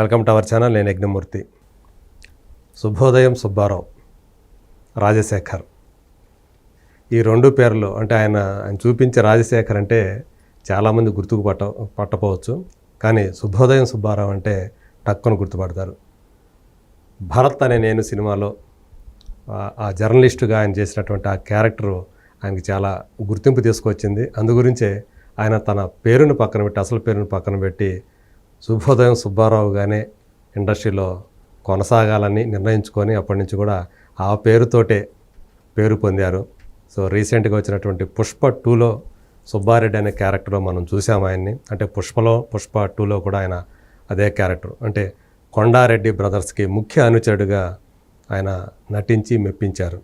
Welcome to our channel నేను యజ్ఞమూర్తి. శుభోదయం సుబ్బారావు రాజశేఖర్. ఈ రెండు పేర్లు అంటే ఆయన ఆయన చూపించే రాజశేఖర్ అంటే చాలామంది గుర్తుకు పట్ట పట్టపోవచ్చు. కానీ శుభోదయం సుబ్బారావు అంటే టక్కును గుర్తుపడతారు. భరత్ అనే నేను సినిమాలో ఆ- ఆ జర్నలిస్టుగా ఆయన చేసినటువంటి ఆ క్యారెక్టరు ఆయనకి చాలా గుర్తింపు తీసుకొచ్చింది. అందుగురించే ఆయన తన పేరును పక్కన పెట్టి అసలు పేరును పక్కన పెట్టి శుభోదయం సుబ్బారావుగానే ఇండస్ట్రీలో కొనసాగాలని నిర్ణయించుకొని అప్పటి నుంచి కూడా ఆ పేరుతోటే పేరు పొందారు. సో రీసెంట్గా వచ్చినటువంటి పుష్ప టూలో సుబ్బారెడ్డి అనే క్యారెక్టర్లో మనం చూసాం ఆయన్ని. అంటే పుష్పలో పుష్ప టూలో కూడా ఆయన అదే క్యారెక్టర్. అంటే కొండారెడ్డి బ్రదర్స్కి ముఖ్య అనుచరుడుగా ఆయన నటించి మెప్పించారు.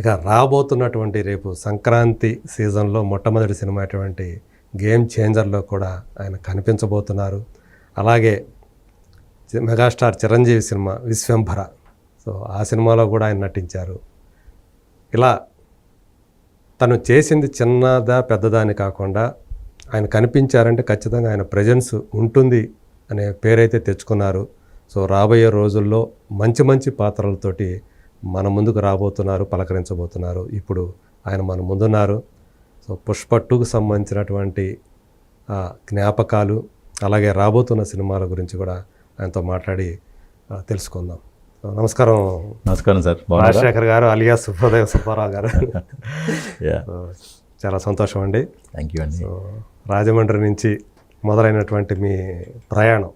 ఇక రాబోతున్నటువంటి రేపు సంక్రాంతి సీజన్లో మొట్టమొదటి సినిమా అటువంటి గేమ్ చేంజర్లో కూడా ఆయన కనిపించబోతున్నారు. అలాగే megastar Chiranjeevi cinema Vishwambhara. So ఆ సినిమాలో కూడా ఆయన నటించారు. ఇలా తను చేసింది చిన్నదా పెద్దదా అని కాకుండా ఆయన కనిపించారంటే ఖచ్చితంగా ఆయన ప్రజెన్స్ ఉంటుంది అనే పేరైతే తెచ్చుకున్నారు. సో రాబోయే రోజుల్లో మంచి మంచి పాత్రలతోటి మన ముందుకు రాబోతున్నారు పలకరించబోతున్నారు. ఇప్పుడు ఆయన మన ముందున్నారు. సో పుష్ప టూకు సంబంధించినటువంటి జ్ఞాపకాలు అలాగే రాబోతున్న సినిమాల గురించి కూడా ఆయనతో మాట్లాడి తెలుసుకుందాం. సో నమస్కారం. నమస్కారం సార్. రాజశేఖర్ గారు అలియా సుబ్బోదయ సుబ్బారావు గారు. చాలా సంతోషం అండి. థ్యాంక్ యూ అండి. సో రాజమండ్రి నుంచి మొదలైనటువంటి మీ ప్రయాణం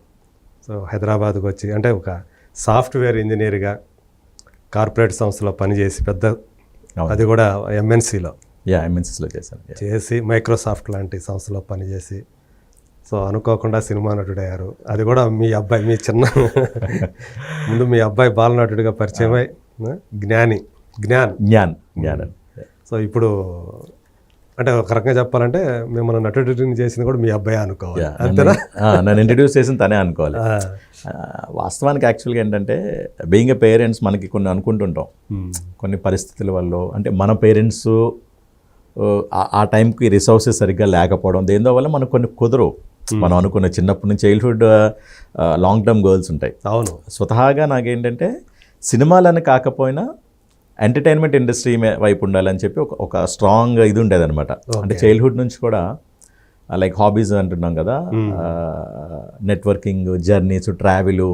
సో హైదరాబాద్కు వచ్చి అంటే ఒక సాఫ్ట్వేర్ ఇంజనీర్గా కార్పొరేట్ సంస్థలో పనిచేసి పెద్ద. అది కూడా ఎంఎన్సీలో. యా ఎంఎన్సీస్లో చేశాను. చేసి మైక్రోసాఫ్ట్ లాంటి సంస్థలో పనిచేసి సో అనుకోకుండా సినిమా నటుడయ్యారు అది కూడా మీ అబ్బాయి మీ చిన్న ముందు మీ అబ్బాయి బాలనటుడిగా పరిచయమై జ్ఞాని జ్ఞాన్. జ్ఞాన్ జ్ఞాన్. సో ఇప్పుడు అంటే ఒక రకంగా చెప్పాలంటే మిమ్మల్ని నటుడిని చేసింది కూడా మీ అబ్బాయి అనుకోవాలి. యా నన్ను ఇంట్రడ్యూస్ చేసిన తనే అనుకోవాలి. వాస్తవానికి యాక్చువల్గా ఏంటంటే బీయింగ్ ఏ పేరెంట్స్ మనకి కొన్ని అనుకుంటుంటాం. కొన్ని పరిస్థితుల వల్ల అంటే మన పేరెంట్స్ ఆ టైంకి రిసోర్సెస్ సరిగ్గా లేకపోవడం. దేనిదో వల్ల మనకు కొన్ని కుదరవు. మనం అనుకున్న చిన్నప్పటి నుంచి చైల్డ్హుడ్ లాంగ్ టర్మ్ గోల్స్ ఉంటాయి. అవును. స్వతహాగా నాకేంటంటే సినిమాలని కాకపోయినా ఎంటర్టైన్మెంట్ ఇండస్ట్రీ వైపు ఉండాలని చెప్పి ఒక ఒక స్ట్రాంగ్ ఇది ఉండేదన్నమాట. అంటే చైల్డ్హుడ్ నుంచి కూడా లైక్ హాబీస్ అంటున్నాం కదా networking journeys travel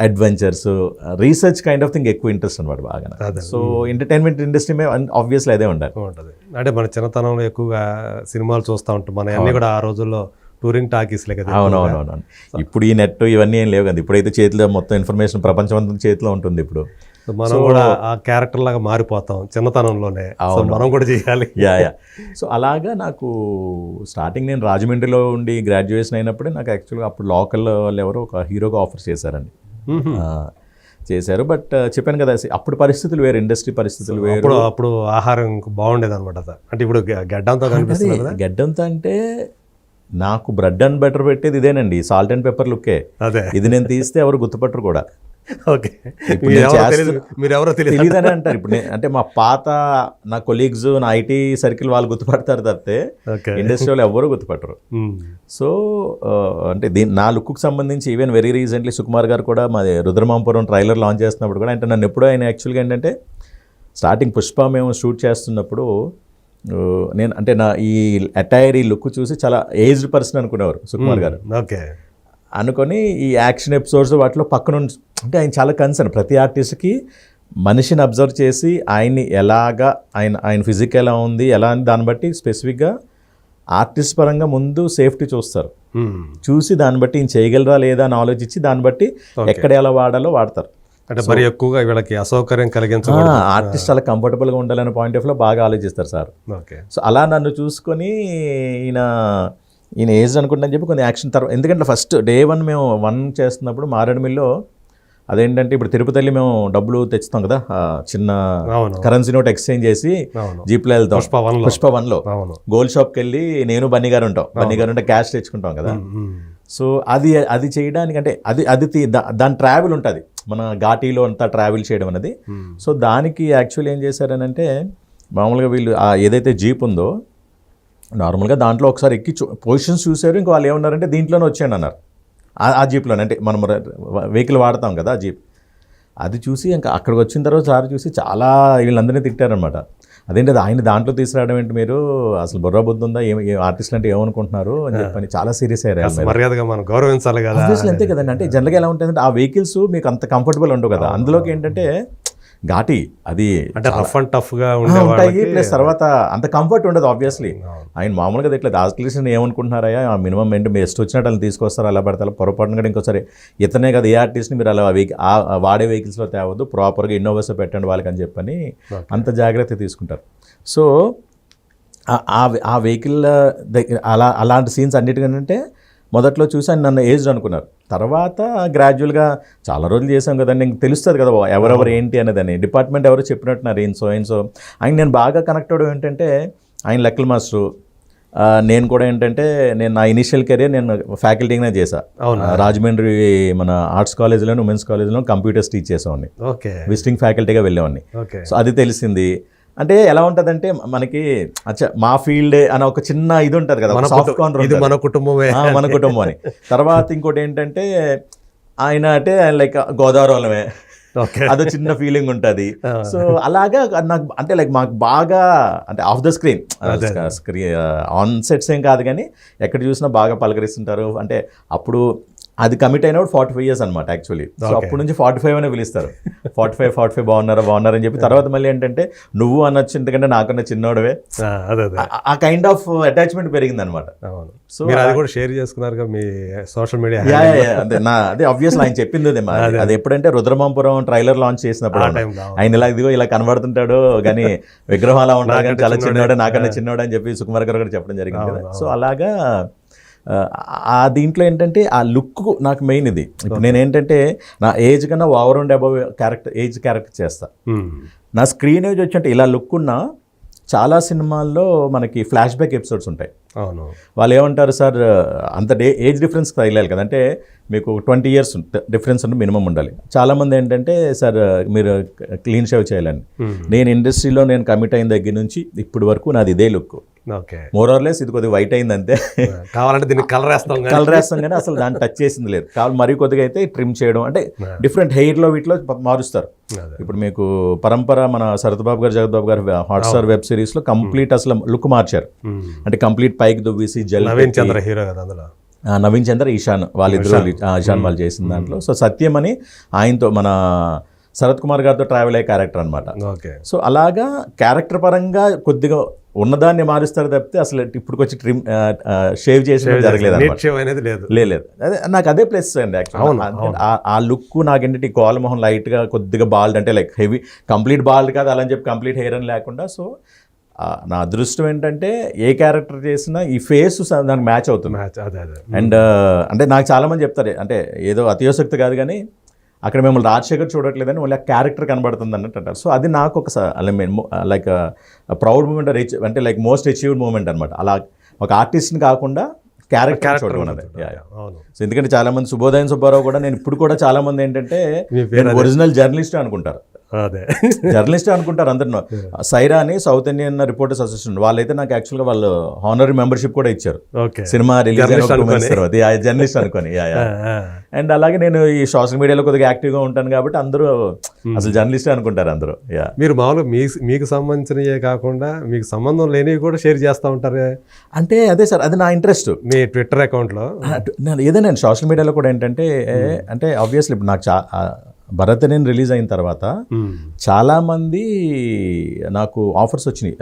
adventures research kind of thing ఎక్కువ ఇంట్రెస్ట్ అనమాట బాగా సో ఎంటర్టైన్మెంట్ ఇండస్ట్రీ ఆబ్వియస్లీ అదే ఉండాలి. ఉంటుంది. అంటే మన చిన్నతనంలో ఎక్కువగా సినిమాలు చూస్తూ ఉంటాం. మన అన్ని కూడా ఆ రోజుల్లో టూరింగ్ టాకీస్లే కదా అవునవునవును. ఇప్పుడు ఈ నెట్ ఇవన్నీ ఏం లేవు కదా. ఇప్పుడైతే చేతిలో మొత్తం ఇన్ఫర్మేషన్ ప్రపంచం అంతా చేతిలో ఉంటుంది ఇప్పుడు. మనం కూడా ఆ క్యారెక్టర్ లాగా మారిపోతాం చిన్నతనంలోనే. మనం కూడా చేయాలి. Yeah yeah. సో అలాగా నాకు స్టార్టింగ్ నేను రాజమండ్రిలో ఉండి గ్రాడ్యుయేషన్ అయినప్పుడే నాకు యాక్చువల్గా అప్పుడు లోకల్ వాళ్ళు ఎవరో ఒక హీరోగా ఆఫర్ చేశారండి. చేశారు. బట్ చెప్పాను కదా అప్పుడు పరిస్థితులు వేరు ఇండస్ట్రీ పరిస్థితులు వేరు. అప్పుడు అప్పుడు ఆహారం బాగుండేది అనమాట అంటే ఇప్పుడు గడ్డంతో కనిపిస్తుంది గడ్డంతో అంటే నాకు బ్రెడ్ అండ్ బటర్ పెట్టేది ఇదేనండి సాల్ట్ అండ్ పెప్పర్ లుక్కే అదే. ఇది నేను తీస్తే ఎవరు గుర్తుపట్టరు కూడా. ఓకే. ఇప్పుడు మీరు నేను ఎవరో చేస్తూ- తెలియదు అంటారు. ఇప్పుడు అంటే మా పాత నా కొలీగ్స్ నా ఐటీ సర్కిల్ వాళ్ళు గుర్తుపడతారు తప్పితే ఓకే. ఇండస్ట్రీ వాళ్ళు ఎవరు గుర్తుపట్టరు. సో అంటే దీని నా లుక్కు సంబంధించి ఈవెన్ వెరీ రీసెంట్లీ సుకుమార్ గారు కూడా మా రుద్రమాంపురం ట్రైలర్ లాంచ్ చేస్తున్నప్పుడు కూడా అంటే నన్ను ఎప్పుడో ఆయన యాక్చువల్గా ఏంటంటే స్టార్టింగ్ పుష్ప మేము షూట్ చేస్తున్నప్పుడు నేను అంటే నా ఈ అటైర్ ఈ లుక్ చూసి చాలా ఏజ్డ్ పర్సన్ అనుకునేవారు సుకుమార్ గారు. ఓకే. అనుకొని ఈ యాక్షన్ ఎపిసోడ్స్ వాటిలో పక్కన అంటే ఆయన చాలా కన్సర్న్. ప్రతి ఆర్టిస్ట్కి మనిషిని అబ్జర్వ్ చేసి ఆయన్ని ఎలాగా ఆయన ఆయన ఫిజిక్ ఎలా ఉంది ఎలా అని దాన్ని బట్టి స్పెసిఫిక్గా ఆర్టిస్ట్ పరంగా ముందు సేఫ్టీ చూస్తారు. చూసి దాన్ని బట్టి ఈయన చేయగలరా లేదా అని ఆలోచించి దాన్ని బట్టి ఎక్కడ ఎలా వాడాలో వాడతారు. అంటే మరి ఎక్కువగా వీళ్ళకి అసౌకర్యం కలిగించకూడదు ఆర్టిస్ట్ చాలా కంఫర్టబుల్గా ఉండాలనే పాయింట్ ఆఫ్లో బాగా ఆలోచిస్తారు సార్. ఓకే. సో అలా నన్ను చూసుకొని ఈయన ఈయన ఏజ్ అనుకుంటా చెప్పి కొన్ని యాక్షన్ తర్వాత ఎందుకంటే ఫస్ట్ డే వన్ మేము వన్ చేస్తున్నప్పుడు మారేడుమిల్లో అదేంటంటే ఇప్పుడు తిరుపతి మేము డబ్బులు తెచ్చుతాం కదా చిన్న కరెన్సీ నోట్ ఎక్స్చేంజ్ చేసి జీప్లో వెళ్తాం. పుష్ప వన్లో. గోల్డ్ షాప్కి వెళ్ళి నేను బన్నీ గారు ఉంటాం. బన్నీ గారు ఉంటే క్యాష్ తెచ్చుకుంటాం కదా. సో అది అది చేయడానికి అంటే అది అది దాని ట్రావెల్ ఉంటుంది. మన ఘాటీలో అంతా ట్రావెల్ చేయడం అనేది. సో దానికి యాక్చువల్లీ ఏం చేశారనంటే మామూలుగా వీళ్ళు ఏదైతే జీప్ ఉందో నార్మల్గా దాంట్లో ఒకసారి ఎక్కి పొజిషన్స్ చూశారు ఇంకా వాళ్ళు ఏమన్నారంటే దీంట్లోనే వచ్చాను అన్నారు. ఆ- జీప్లోనే అంటే మనం వెహికల్ వాడతాం కదా ఆ జీప్. అది చూసి ఇంకా అక్కడికి వచ్చిన తర్వాత సార్ చూసి చాలా వీళ్ళందరినీ తిట్టారనమాట అదేంటి అది ఆయన దాంట్లో తీసుకురావడం ఏంటి మీరు? అసలు బుర్ర బుద్ధి ఉందా? ఏం ఆర్టిస్ట్ అంటే ఏమనుకుంటున్నారు? అని చెప్పని చాలా సీరియస్ అయ్యారు. మర్యాదగా మనం గౌరవించాలి కదా అంతే కదండి. అంటే జనరల్గా ఎలా ఉంటుందంటే ఆ వెహికల్స్ మీకు అంత కంఫర్టబుల్ ఉండవు కదా. అందులోకి ఏంటంటే ఘాటి అది అంటే రఫ్ అండ్ టఫ్గా ఆ, ఉండే ఉంటాయి ప్లస్ తర్వాత అంత కంఫర్ట్ ఉండదు ఆబ్వియస్లీ. ఆయన మామూలుగా ఇట్లా ఆర్టిస్ట్ ఏమనుకుంటున్నారయ్యా? మినిమం ఏంటి మీరు ఎస్ట్ వచ్చినట్టు అలా తీసుకొస్తారు అలా పడతారు. పొరపాటున కూడా ఇంకోసారి ఇతనే కదా ఏ ఆర్టిస్ట్ని మీరు అలా ఆ వాడే వెహికల్స్లో తేవద్దు ప్రాపర్గా ఇన్నోవాస్ పెట్టండి వాళ్ళకి అని చెప్పని. అంత జాగ్రత్త తీసుకుంటారు. సో ఆ- వెహికల్ దగ్గర అలా అలాంటి సీన్స్ అన్నిటికంటే మొదట్లో చూసి ఆయన నన్ను ఏజ్డ్ అనుకున్నారు. తర్వాత గ్రాడ్యువల్గా చాలా రోజులు చేశాం కదండి. ఇంక తెలుస్తుంది కదా ఎవరెవరు ఏంటి అనేదని డిపార్ట్మెంట్ ఎవరు చెప్పినట్టున్నారు ఏం సో ఏం సో. ఆయన నేను బాగా కనెక్ట్ అవ్వడం ఏంటంటే ఆయన లెక్కల మాస్టరు. నేను కూడా ఏంటంటే నేను నా ఇనిషియల్ కెరీర్ నేను ఫ్యాకల్టీగానే చేశా. అవునా? ఆ, రాజమండ్రి మన ఆర్ట్స్ కాలేజ్లో ఉమెన్స్ కాలేజ్లో కంప్యూటర్స్ టీచ్ చేసేవాడిని. ఓకే. విజిటింగ్ ఫ్యాకల్టీగా వెళ్ళేవాడిని. ఓకే. సో అది తెలిసింది. అంటే ఎలా ఉంటుందంటే మనకి అచ్చా మా ఫీల్డ్ అని ఒక చిన్న ఇది ఉంటుంది కదా ఇది మన కుటుంబమే మన కుటుంబం అని తర్వాత ఇంకోటి ఏంటంటే ఆయన అంటే లైక్ గోదావరి వాళ్ళమే. అదో చిన్న ఫీలింగ్ ఉంటుంది. సో అలాగా నాకు అంటే లైక్ మాకు బాగా అంటే off the screen screen on sets ఏం కాదు కానీ ఎక్కడ చూసినా బాగా పలకరిస్తుంటారు. అంటే అప్పుడు అది కమిట్ అయినప్పుడు ఫార్టీ ఫైవ్ ఇయర్స్ అనమాట యాక్చువల్లీ సో అప్పటి నుంచి ఫార్టీ ఫైవ్ అనే పిలుస్తారు. ఫార్టీ ఫైవ్ ఫార్టీ ఫైవ్ బాగున్నారా బాగున్నారా అని చెప్పి తర్వాత మళ్ళీ ఏంటంటే నువ్వు అనొచ్చు ఎందుకంటే నాకన్నా చిన్నోడవే. ఆ, కైండ్ ఆఫ్ అటాచ్మెంట్ పెరిగింది అనమాట సో మీరు అది కూడా షేర్ చేసుకున్నారు మీ సోషల్ మీడియా. అదే నా అదే ఆబ్వియస్ ఆయన చెప్పింది అదే. అది. ఎప్పుడంటే రుద్రమాపురం ట్రైలర్ లాంచ్ చేసినప్పుడు. ఆయన ఇలా ఇదిగో ఇలా కనబడుతుంటాడు కానీ విగ్రహం అలా ఉంటాడు కానీ చాలా చిన్నోడే. చిన్నవాడు నాకన్నా చిన్నవాడు అని చెప్పి సుకుమార్ గారు కూడా చెప్పడం జరిగింది సో అలాగా ఆ, దీంట్లో ఏంటంటే ఆ లుక్ నాకు మెయిన్ ఇది. ఇప్పుడు నేను ఏంటంటే నా ఏజ్ కన్నా over and above character age character చేస్తా. నా స్క్రీన్ ఏజ్ వచ్చి అంటే ఇలా లుక్ ఉన్నా చాలా సినిమాల్లో మనకి ఫ్లాష్ బ్యాక్ ఎపిసోడ్స్ ఉంటాయి. అవును. వాళ్ళు ఏమంటారు సార్ అంత డే ఏజ్ డిఫరెన్స్ తగిలాలి కదా. అంటే మీకు ట్వంటీ ఇయర్స్ డిఫరెన్స్ అంటే మినిమం ఉండాలి. చాలామంది ఏంటంటే సార్ మీరు క్లీన్ షేవ్ చేయాలని. నేను ఇండస్ట్రీలో నేను కమిట్ అయిన దగ్గర నుంచి ఇప్పుడు వరకు నాది ఇదే లుక్. ఓకే. మోర్ ఆర్లెస్ ఇది కొద్దిగా వైట్ అయింది అంతే కావాలంటే దీన్ని కలర్ వేస్తాం కానీ. కలర్ వేస్తాం కానీ అసలు దాన్ని టచ్ చేసింది లేదు. కావాలి మరీ కొద్దిగా అయితే ట్రిమ్ చేయడం అంటే డిఫరెంట్ హెయిర్లో వీటిలో మారుస్తారు. ఇప్పుడు మీకు పరంపర మన శరత్బాబు గారు జగద్బాబు గారు హాట్స్టార్ వెబ్ సిరీస్లో కంప్లీట్ అసలు లుక్ మార్చారు. అంటే కంప్లీట్ పైకి దువ్వేసి జల్ నవీన్ చంద్ర హీరో కదా అందులో? నవీన్ చంద్ర ఈశాన్ వాళ్ళిద్దరు ఈశాన్. వాళ్ళు చేసిన దాంట్లో. సో సత్యం అని ఆయనతో మన శరత్ కుమార్ గారితో ట్రావెల్ అయ్యే క్యారెక్టర్ అనమాట ఓకే. సో అలాగా క్యారెక్టర్ పరంగా కొద్దిగా ఉన్నదాన్ని మారుస్తారు తప్పితే అసలు ఇప్పుడు వచ్చి ట్రిమ్ షేవ్ చేసిన జరగలేదు లేదు. లేదు అదే నాకు అదే ప్లస్ అండి యాక్చువల్ ఆ లుక్ నాకేంటంటే ఈ కోలమోహన్ లైట్గా కొద్దిగా బాల్డ్ అంటే లైక్ హెవీ కంప్లీట్ బాల్డ్ కాదు అలా అని చెప్పి కంప్లీట్ హెయిర్ అని లేకుండా సో నా అదృష్టం ఏంటంటే ఏ క్యారెక్టర్ చేసినా ఈ ఫేస్ దానికి మ్యాచ్ అవుతుంది. మ్యాచ్ అదే అదే. అండ్ అంటే నాకు చాలామంది చెప్తారు అంటే ఏదో అతియోశక్తి కాదు కానీ అక్కడ మిమ్మల్ని రాజశేఖర్ చూడట్లేదని మళ్ళీ ఆ క్యారెక్టర్ కనబడుతుంది అన్నట్టు అంటారు సో అది నాకు ఒక లైక్ ప్రౌడ్ మూమెంట్ రిచ్ అంటే లైక్ మోస్ట్ అచీవ్డ్ మూమెంట్ అనమాట అలా ఒక ఆర్టిస్ట్ని కాకుండా క్యారెక్టర్ చూడడం. అవును. సో ఎందుకంటే చాలా మంది శుభోదయం సుబ్బారావు కూడా నేను ఇప్పుడు కూడా చాలా మంది ఏంటంటే ఒరిజినల్ జర్నలిస్ట్ అనుకుంటారు. అదే. జర్నలిస్ట్ అనుకుంటారు అందరు సైరా అని సౌత్ ఇండియన్ రిపోర్టర్స్ అసోసియేషన్ వాళ్ళైతే నాకు యాక్చువల్గా వాళ్ళు హానరీ మెంబర్షిప్ కూడా ఇచ్చారు. ఓకే సినిమా రిలీజ్ అనుకొని. జర్నలిస్ట్ అనుకొని. అండ్ అలాగే నేను ఈ సోషల్ మీడియాలో కొద్దిగా యాక్టివ్గా ఉంటాను కాబట్టి అందరూ అసలు జర్నలిస్ట్ అనుకుంటారు అందరూ. యా మీరు మామూలుగా మీ మీకు సంబంధించినవే కాకుండా మీకు సంబంధం లేనివి కూడా షేర్ చేస్తూ ఉంటారు? అంటే అదే సార్ అది నా ఇంట్రెస్ట్. మీ ట్విట్టర్ అకౌంట్లో? నేను ఏదైనా సోషల్ మీడియాలో కూడా ఏంటంటే అంటే ఆబ్వియస్లీ ఇప్పుడు నాకు చా ఆ, భరత్ నేను రిలీజ్ అయిన తర్వాత చాలామంది నాకు ఆఫర్స్ వచ్చినాయి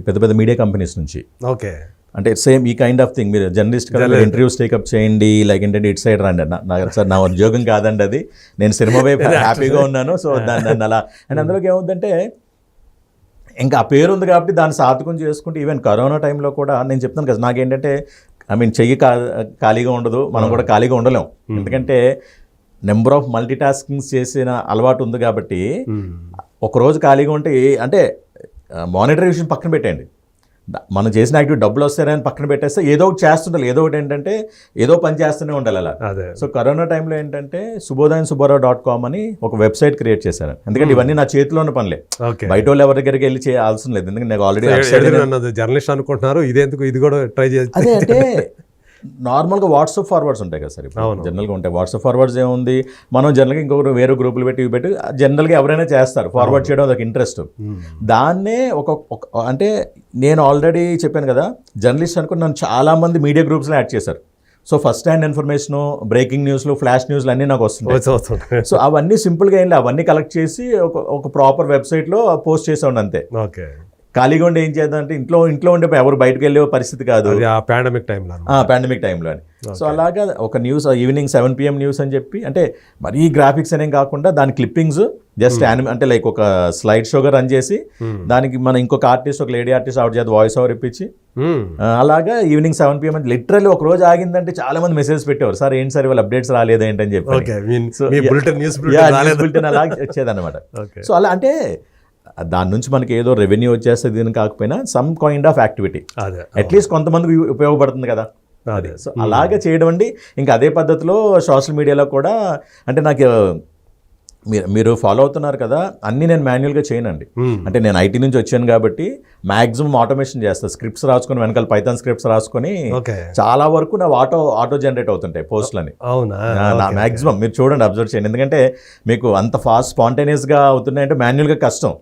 పెద్ద పెద్ద మీడియా కంపెనీస్ నుంచి. ఓకే. అంటే సేమ్ ఈ కైండ్ ఆఫ్ థింగ్ మీరు జర్నలిస్ట్ ఇంటర్వ్యూస్ టేకప్ చేయండి లైక్ ఏంటంటే ఇట్ సైడ్ రండి నా- నా సార్ నా ఉద్యోగం కాదండి అది. నేను సినిమా వైపు హ్యాపీగా ఉన్నాను సో దాన్ని అలా. అండ్ అందులోకి ఏముందంటే ఇంకా ఆ పేరు ఉంది కాబట్టి దాన్ని సాధకం చేసుకుంటే ఈవెన్ కరోనా టైంలో కూడా నేను చెప్తాను కదా నాకేంటంటే ఐ మీన్ చెయ్యి కా ఖాళీగా ఉండదు మనం కూడా ఖాళీగా ఉండలేం. ఎందుకంటే నెంబర్ ఆఫ్ మల్టీ టాస్కింగ్స్ చేసిన అలవాటు ఉంది కాబట్టి ఒకరోజు ఖాళీగా ఉంటే అంటే మానిటరీ విషయం పక్కన పెట్టండి మనం చేసిన యాక్టివ్ డబ్బులు వస్తాయని పక్కన పెట్టేస్తే ఏదో ఒకటి చేస్తుండాలి. ఏదో ఒకటి ఏంటంటే ఏదో పని చేస్తూనే ఉండాలి అలా. సో కరోనా టైంలో ఏంటంటే శుభోదయం సుబ్బారావు డాట్ కామ్ అని ఒక వెబ్సైట్ క్రియేట్ చేశాను ఎందుకంటే ఇవన్నీ నా చేతిలో ఉన్న పనులే. బయట వాళ్ళు ఎవరి దగ్గరికి వెళ్ళి చేయాల్సిన లేదు. ఎందుకంటే నాకు ఆల్రెడీ జర్నలిస్ట్ అనుకుంటున్నారు. ఇదేందుకు? ఇది కూడా ట్రై చేసి అంటే నార్మల్గా వాట్సాప్ ఫార్వర్డ్స్ ఉంటాయి కదా సార్ ఇప్పుడు. జనరల్గా ఉంటాయి. వాట్సాప్ ఫార్వర్డ్స్ ఏముంది? మనం జనరల్గా ఇంకొకరు వేరే గ్రూపులు పెట్టి ఇవి పెట్టి జనరల్గా ఎవరైనా చేస్తారు. ఫార్వర్డ్ చేయడం అదొక ఇంట్రెస్ట్. దాన్నే ఒక అంటే నేను ఆల్రెడీ చెప్పాను కదా జర్నలిస్ట్ అనుకుని నన్ను చాలామంది మీడియా గ్రూప్స్లో యాడ్ చేశారు. So first hand information breaking న్యూస్లు ఫ్లాష్ న్యూస్లు అన్నీ నాకు వస్తున్నాయి సో అవన్నీ సింపుల్గా ఏం లేదు అవన్నీ కలెక్ట్ చేసి ఒక ఒక ప్రాపర్ వెబ్సైట్లో పోస్ట్ చేసాను అంతే. ఓకే. ఖాళీగా ఉండి ఏం చేద్దాం అంటే ఇంట్లో ఇంట్లో ఉండే ఎవరు బయటకు వెళ్ళే పరిస్థితి కాదు. పాండమిక్ టైంలో పాండమిక్ టైంలో అని. సో అలాగా ఒక news evening seven PM news అని చెప్పి అంటే మరీ గ్రాఫిక్స్ అనేం కాకుండా దాని క్లిప్పింగ్స్ జస్ట్ యానిమే అంటే లైక్ ఒక స్లైడ్ షోగా రన్ చేసి దానికి మన ఇంకొక ఆర్టిస్ట్ ఒక లేడీ ఆర్టిస్ట్ అవుట్ చేత వాయిస్ ఓవర్ ఇప్పించి. ఆ, అలాగా ఈవినింగ్ సెవెన్ పిఎం అంటే లిటరల్లీ ఒక రోజు ఆగిందంటే చాలా మంది మెసేజ్ పెట్టేవారు. సార్ ఏంటి సార్ ఇవాళ అప్డేట్స్ రాలేదు ఏంటని చెప్పి అలా వచ్చేదన్నమాట. సో అలా అంటే దాని నుంచి మనకి ఏదో రెవెన్యూ వచ్చేస్తుంది అని కాకపోయినా సమ్ కైండ్ ఆఫ్ యాక్టివిటీ అదే అట్లీస్ట్ కొంతమందికి ఉపయోగపడుతుంది కదా. అదే. సో అలాగే చేయడం అండి. ఇంకా అదే పద్ధతిలో సోషల్ మీడియాలో కూడా అంటే నాకు మీరు మీరు ఫాలో అవుతున్నారు కదా అన్నీ నేను మాన్యువల్గా చేయనండి. మ్మ్. అంటే నేను ఐటీ నుంచి వచ్చాను కాబట్టి మాక్సిమం ఆటోమేషన్ చేస్తాను స్క్రిప్ట్స్ రాసుకొని వెనకాల పైథాన్ స్క్రిప్ట్స్ రాసుకొని చాలా వరకు నా ఆటో ఆటో జనరేట్ అవుతుంటాయి పోస్ట్లని అవునా? నా మాక్సిమం మీరు చూడండి అబ్జర్వ్ చేయండి. ఎందుకంటే మీకు అంత ఫాస్ట్ స్పాంటేనియస్గా అవుతున్నాయంటే మాన్యువల్గా కష్టం.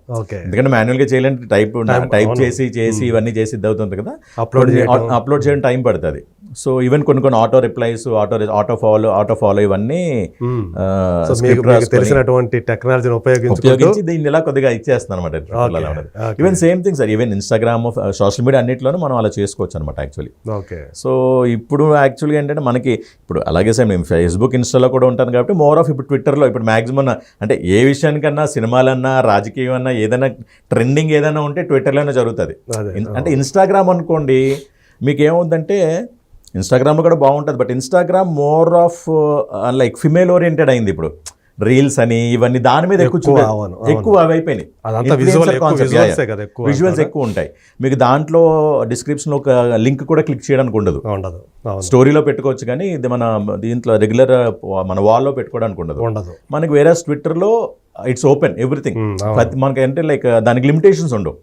ఎందుకంటే మాన్యువల్గా చేయాలంటే టైప్ టైప్. చేసి చేసి ఇవన్నీ చేసి ఇది అవుతుంది కదా అప్లోడ్ అప్లోడ్ చేయడం టైం పడుతుంది. సో ఈవెన్ కొన్ని కొన్ని auto replies auto auto follow auto follow ఇవన్నీ మ్మ్. రాసుకొని తెలిసినటువంటి టెక్నాలజీని ఉపయోగించి దీన్ని ఇలా కొద్దిగా ఇచ్చేస్తాను అనమాట. Even same thing sir even Instagram social media అన్నింటిలోనూ మనం అలా చేసుకోవచ్చు అనమాట యాక్చువల్లీ ఓకే సో ఇప్పుడు యాక్చువల్గా ఏంటంటే మనకి ఇప్పుడు అలాగే సార్ నేను ఫేస్బుక్ ఇన్స్టాలో కూడా ఉంటాను కాబట్టి మోర్ ఆఫ్ ఇప్పుడు ట్విట్టర్లో ఇప్పుడు మాక్సిమం అంటే ఏ విషయానికన్నా సినిమాలన్నా రాజకీయం అన్నా ఏదైనా ట్రెండింగ్ ఏదైనా ఉంటే ట్విట్టర్లోనే జరుగుతుంది. అంటే ఇన్స్టాగ్రామ్ అనుకోండి మీకు ఏమవుతుందంటే ఇన్స్టాగ్రామ్ కూడా బాగుంటుంది but Instagram more of like female oriented అయింది ఇప్పుడు. రీల్స్ అని ఇవన్నీ దాని మీద ఎక్కువ ఎక్కువ, అవి అయిపోయినాయి. విజువల్స్ ఎక్కువ ఉంటాయి. మీకు దాంట్లో డిస్క్రిప్షన్లో ఒక లింక్ కూడా క్లిక్ చేయడానికి ఉండదు. ఉండదు స్టోరీలో పెట్టుకోవచ్చు కానీ ఇది మన దీంట్లో రెగ్యులర్ మన వాల్లో పెట్టుకోవడానికి ఉండదు. ఉండదు. మనకి వేరే ట్విట్టర్లో ఇట్స్ ఓపెన్ ఎవ్రీథింగ్. ప్రతి మనకి అంటే లైక్ దానికి లిమిటేషన్స్ ఉండవు.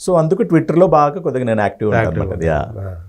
సో అందుకు ట్విట్టర్లో బాగా కొద్దిగా నేను యాక్టివ్ ఉంటాను అనమాట.